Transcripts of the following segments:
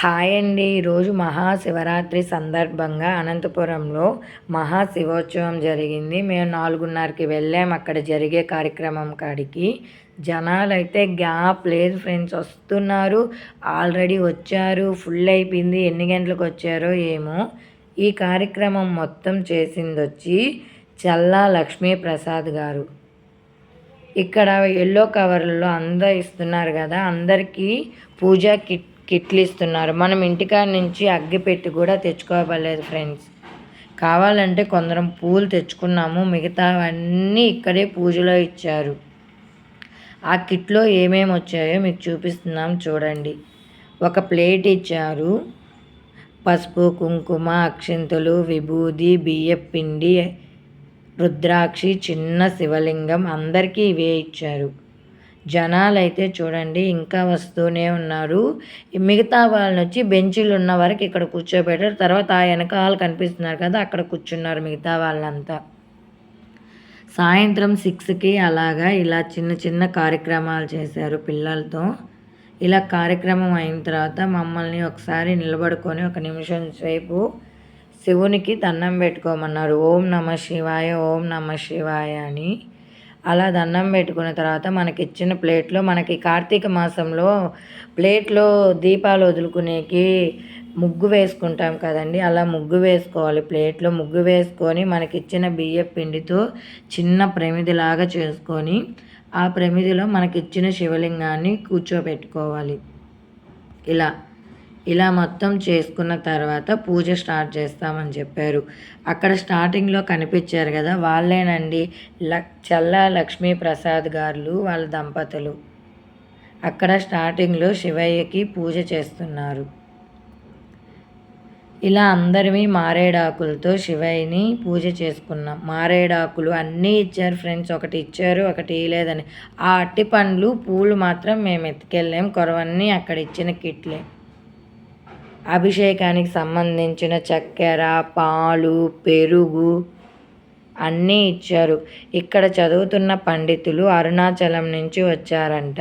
Hi అండి. ఈరోజు మహాశివరాత్రి సందర్భంగా అనంతపురంలో మహాశివోత్సవం జరిగింది. మేము నాలుగున్నరకి వెళ్ళాము అక్కడ జరిగే కార్యక్రమం కాడికి. జనాలు అయితే గ్యాప్ లేదు ఫ్రెండ్స్. వస్తున్నారు. ఆల్రెడీ వచ్చారు. ఫుల్ అయిపోయింది. ఎన్ని గంటలకు వచ్చారో ఏమో. ఈ కార్యక్రమం మొత్తం చేసింది వచ్చి చల్లా లక్ష్మీ ప్రసాద్ గారు. ఇక్కడ ఎల్లో కవర్లో అందరు ఇస్తున్నారు కదా. అందరికీ పూజా కిట్ కిట్లు ఇస్తున్నారు. మనం ఇంటికాడ నుంచి అగ్గిపెట్టి కూడా తెచ్చుకోవలేదు ఫ్రెండ్స్. కావాలంటే కొందరం పూలు తెచ్చుకున్నాము. మిగతావన్నీ ఇక్కడే పూజలో ఇచ్చారు. ఆ కిట్లో ఏమేమి వచ్చాయో మీకు చూపిస్తున్నాం చూడండి. ఒక ప్లేట్ ఇచ్చారు. పసుపు కుంకుమ అక్షింతలు విభూది బియ్యపిండి రుద్రాక్షి చిన్న శివలింగం అందరికీ ఇవే ఇచ్చారు. జనాలు అయితే చూడండి ఇంకా వస్తూనే ఉన్నారు. మిగతా వాళ్ళని వచ్చి బెంచీలు ఉన్న వరకు ఇక్కడ కూర్చోబెట్టారు. తర్వాత ఆ వెనకాల కనిపిస్తున్నారు కదా అక్కడ కూర్చున్నారు మిగతా వాళ్ళంతా. సాయంత్రం సిక్స్కి అలాగా ఇలా చిన్న చిన్న కార్యక్రమాలు చేశారు పిల్లలతో. ఇలా కార్యక్రమం అయిన తర్వాత మమ్మల్ని ఒకసారి నిలబడుకొని ఒక నిమిషం సేపు శివునికి దండం పెట్టుకోమన్నారు. ఓం నమ శివాయ ఓం నమ శివాయ అని. అలా దండం పెట్టుకున్న తర్వాత మనకి ఇచ్చిన ప్లేట్లో మనకి కార్తీక మాసంలో ప్లేట్లో దీపాలు వదులుకునేకి ముగ్గు వేసుకుంటాం కదండి. అలా ముగ్గు వేసుకోవాలి. ప్లేట్లో ముగ్గు వేసుకొని మనకి ఇచ్చిన బియ్య పిండితో చిన్న ప్రమిదిలాగా చేసుకొని ఆ ప్రమిదిలో మనకిచ్చిన శివలింగాన్ని కూర్చోబెట్టుకోవాలి. ఇలా. ఇలా మొత్తం చేసుకున్న తర్వాత పూజ స్టార్ట్ చేస్తామని చెప్పారు. అక్కడ స్టార్టింగ్లో కనిపించారు కదా వాళ్ళేనండి ల చల్లా లక్ష్మీ ప్రసాద్ గారు వాళ్ళ దంపతులు. అక్కడ స్టార్టింగ్లో శివయ్యకి పూజ చేస్తున్నారు. ఇలా అందరివి మారేడాకులతో శివయ్యని పూజ చేసుకున్నాం. మారేడాకులు అన్నీ ఇచ్చారు ఫ్రెండ్స్ ఒకటి ఇచ్చారు ఒకటి లేదని ఆ అట్టి పండ్లు పూలు మాత్రం మేము ఎత్తుకెళ్ళాం కొరవన్నీ అక్కడ ఇచ్చిన కిట్లే. అభిషేకానికి సంబంధించిన చక్కెర పాలు పెరుగు అన్నీ ఇచ్చారు. ఇక్కడ చదువుతున్న పండితులు అరుణాచలం నుంచి వచ్చారంట.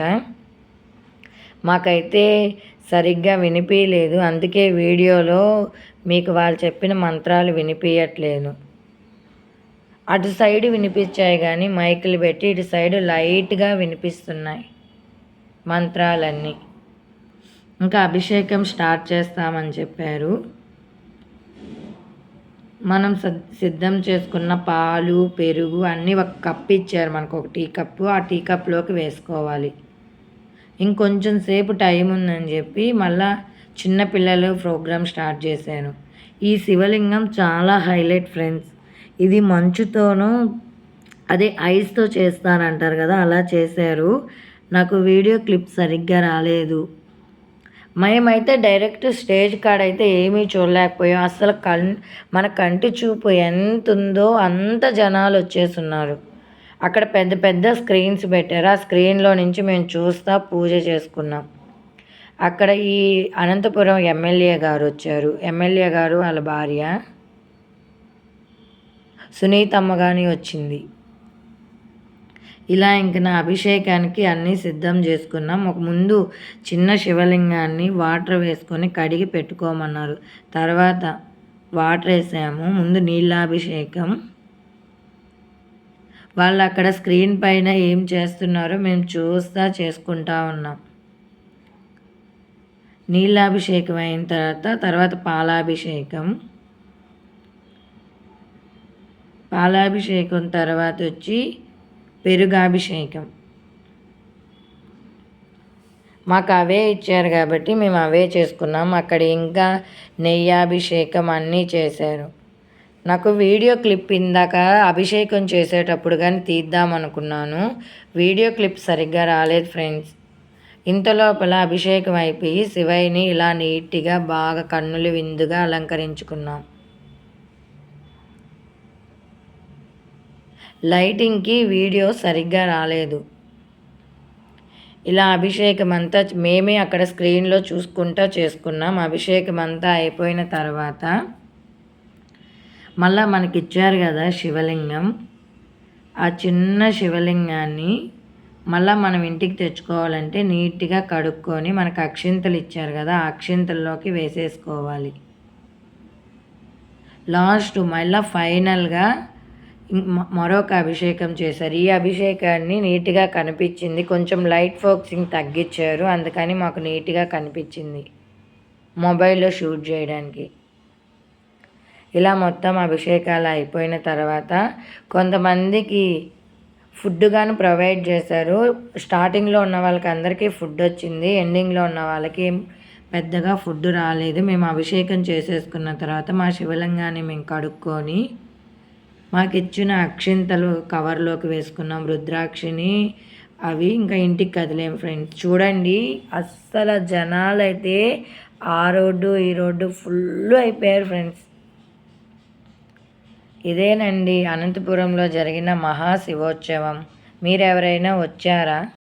మాకైతే సరిగ్గా వినిపించలేదు అందుకే వీడియోలో మీకు వాళ్ళు చెప్పిన మంత్రాలు వినిపించట్లేదు అటు సైడ్ వినిపించాయి కానీ మైకులు పెట్టి ఇటు సైడ్ లైట్గా వినిపిస్తున్నాయి మంత్రాలన్నీ. ఇంకా అభిషేకం స్టార్ట్ చేస్తామని చెప్పారు. మనం సిద్ధం చేసుకున్న పాలు పెరుగు అన్నీ ఒక కప్ ఇచ్చారు మనకు ఒక టీ కప్పు. ఆ టీ కప్లోకి వేసుకోవాలి. ఇంకొంచెం సేపు టైం ఉందని చెప్పి మళ్ళా చిన్నపిల్లలు ప్రోగ్రామ్ స్టార్ట్ చేశాను. ఈ శివలింగం చాలా హైలైట్ ఫ్రెండ్స్. ఇది మంచుతోనూ అదే ఐస్తో చేస్తానంటారు కదా అలా చేశారు. నాకు వీడియో క్లిప్ సరిగ్గా రాలేదు. మేమైతే డైరెక్ట్ స్టేజ్ కాడ అయితే ఏమీ చూడలేకపోయాం. అసలు కన్ మన కంటి చూపు ఎంత ఉందో అంత జనాలు వచ్చేస్తున్నారు. అక్కడ పెద్ద పెద్ద స్క్రీన్స్ పెట్టారు. ఆ స్క్రీన్లో నుంచి మేము చూస్తా పూజ చేసుకున్నాం. అక్కడ ఈ అనంతపురం ఎమ్మెల్యే గారు వచ్చారు. ఎమ్మెల్యే గారు వాళ్ళ భార్య సునీతమ్మ కానీ వచ్చింది. ఇలా ఇంక నా అభిషేకానికి అన్నీ సిద్ధం చేసుకున్నాం. ఒక ముందు చిన్న శివలింగాన్ని వాటర్ వేసుకొని కడిగి పెట్టుకోమన్నారు. తర్వాత వాటర్ వేసాము. ముందు నీళ్ళాభిషేకం. వాళ్ళు అక్కడ స్క్రీన్ పైన ఏం చేస్తున్నారో మేము చూస్తా చేసుకుంటా ఉన్నాం. నీళ్ళాభిషేకం అయిన తర్వాత తర్వాత పాలాభిషేకం. పాలాభిషేకం తర్వాత వచ్చి పెరుగాభిషేకం. మాకు అవే ఇచ్చారు కాబట్టి మేము అవే చేసుకున్నాం. అక్కడ ఇంకా నెయ్యాభిషేకం అన్నీ చేశారు. నాకు వీడియో క్లిప్ ఇందాక అభిషేకం చేసేటప్పుడు కానీ తీద్దాం అనుకున్నాను. వీడియో క్లిప్ సరిగ్గా రాలేదు ఫ్రెండ్స్. ఇంత లోపల అభిషేకం అయిపోయి శివయ్యని ఇలా నీట్గా బాగా కన్నులు విందుగా అలంకరించుకున్నాం. లైటింగ్కి వీడియో సరిగ్గా రాలేదు. ఇలా అభిషేకం అంతా మేమే అక్కడ స్క్రీన్లో చూసుకుంటూ చేసుకున్నాం. అభిషేకం అంతా అయిపోయిన తర్వాత మళ్ళీ మనకి ఇచ్చారు కదా శివలింగం. ఆ చిన్న శివలింగాన్ని మళ్ళీ మనం ఇంటికి తెచ్చుకోవాలంటే నీట్గా కడుక్కొని మనకు అక్షింతలు ఇచ్చారు కదా ఆ అక్షింతల్లోకి వేసేసుకోవాలి. లాస్ట్ మళ్ళీ ఫైనల్గా మరొక అభిషేకం చేశారు. ఈ అభిషేకాన్ని నీట్గా కనిపించింది. కొంచెం లైట్ ఫోక్సింగ్ తగ్గించారు. అందుకని మాకు నీట్గా కనిపించింది. మొబైల్లో షూట్ చేయడానికి. ఇలా మొత్తం అభిషేకాలు అయిపోయిన తర్వాత కొంతమందికి ఫుడ్ కానీ ప్రొవైడ్ చేశారు. స్టార్టింగ్లో ఉన్న వాళ్ళకి అందరికీ ఫుడ్ వచ్చింది. ఎండింగ్లో ఉన్న వాళ్ళకి పెద్దగా ఫుడ్ రాలేదు. మేము అభిషేకం చేసేసుకున్న తర్వాత మా శివలింగాన్ని మేము కడుక్కొని మాకు ఇచ్చిన అక్షింతలు కవర్లోకి వేసుకున్నాం. రుద్రాక్షిని అవి ఇంకా ఇంటికి కదిలేం ఫ్రెండ్స్. చూడండి అస్సలు జనాలు అయితే ఆ రోడ్డు ఈ రోడ్డు ఫుల్ అయిపోయారు ఫ్రెండ్స్. ఇదేనండి అనంతపురంలో జరిగిన మహాశివోత్సవం. మీరెవరైనా వచ్చారా?